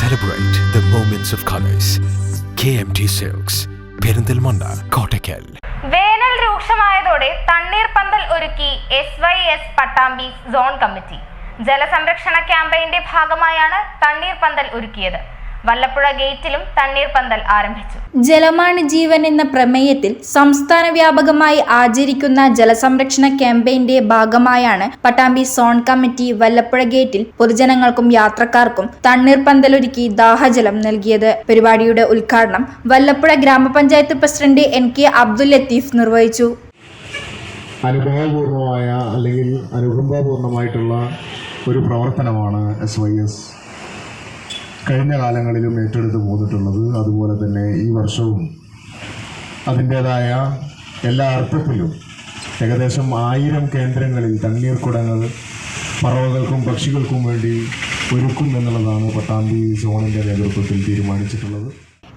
Celebrate of colours K M T silks Perinthalmanna Kottakkal. വേനൽ രൂക്ഷമായതോടെ തണ്ണീർ പന്തൽ ഒരുക്കി S Y S Pattambi zone committee ജലസംരക്ഷണ ക്യാമ്പയിന്റെ ഭാഗമായാണ് തണ്ണീർ പന്തൽ ഒരുക്കിയത്. വല്ലപ്പുഴ ഗേറ്റിലും തണ്ണീർപ്പന്തൽ ആരംഭിച്ചു. ജലമാണ് ജീവൻ എന്ന പ്രമേയത്തിൽ സംസ്ഥാന വ്യാപകമായി ആചരിക്കുന്ന ജലസംരക്ഷണ ക്യാമ്പയിന്റെ ഭാഗമായാണ് പട്ടാമ്പി സോൺ കമ്മിറ്റി വല്ലപ്പുഴ ഗേറ്റിൽ പൊതുജനങ്ങൾക്കും യാത്രക്കാർക്കും തണ്ണീർപ്പന്തലൊരുക്കി ദാഹജലം നൽകിയത്. പരിപാടിയുടെ ഉദ്ഘാടനം വല്ലപ്പുഴ ഗ്രാമപഞ്ചായത്ത് president N K Abdul Latheef നിർവഹിച്ചു. അനുഭവപൂർണമായ അല്ലെങ്കിൽ അനുകമ്പാപൂർണമായിട്ടുള്ള ഒരു പ്രവർത്തനമാണ് എസ് വൈ എസ് കഴിഞ്ഞ കാലങ്ങളിലും ഏറ്റെടുത്ത് പോന്നിട്ടുള്ളത് അതുപോലെ തന്നെ ഈ വർഷവും അതിന്റേതായ എല്ലാ അർത്ഥത്തിലും ഏകദേശം ആയിരം കേന്ദ്രങ്ങളിൽ തണ്ണീർക്കുടങ്ങൾ പറവകൾക്കും പക്ഷികൾക്കും വേണ്ടി ഒരുക്കും എന്നുള്ളതാണ് പട്ടാമ്പി സോണിന്റെ നേതൃത്വത്തിൽ തീരുമാനിച്ചിട്ടുള്ളത്.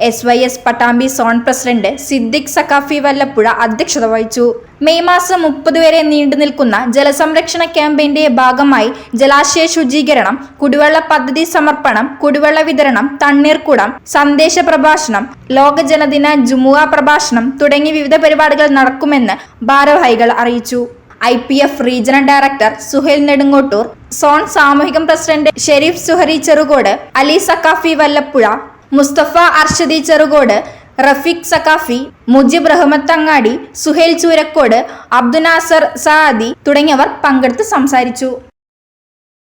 S Y S Pattambi zone president Siddique Saqafi Vallappuzha അധ്യക്ഷത വഹിച്ചു. മെയ് മാസം മുപ്പത് വരെ നീണ്ടു നിൽക്കുന്ന ജലസംരക്ഷണ ക്യാമ്പയിന്റെ ഭാഗമായി ജലാശയ ശുചീകരണം കുടിവെള്ള പദ്ധതി സമർപ്പണം കുടിവെള്ള വിതരണം തണ്ണീർക്കുടം സന്ദേശ പ്രഭാഷണം ലോക ജനദിന ജുമുഅ പ്രഭാഷണം തുടങ്ങി വിവിധ പരിപാടികൾ നടക്കുമെന്ന് ഭാരവാഹികൾ അറിയിച്ചു. I P F regional director Suhail Nedungottur zone സാമൂഹികം president Sharif Zuhri Cherukode Ali Saqafi Vallappuzha Musthafa Arshadi Cherukode Rafeeq Saqafi Mujeeb Rahmath Angadi Suhail Choorakkode Abdunasar Saadi തുടങ്ങിയവർ പങ്കെടുത്ത് സംസാരിച്ചു.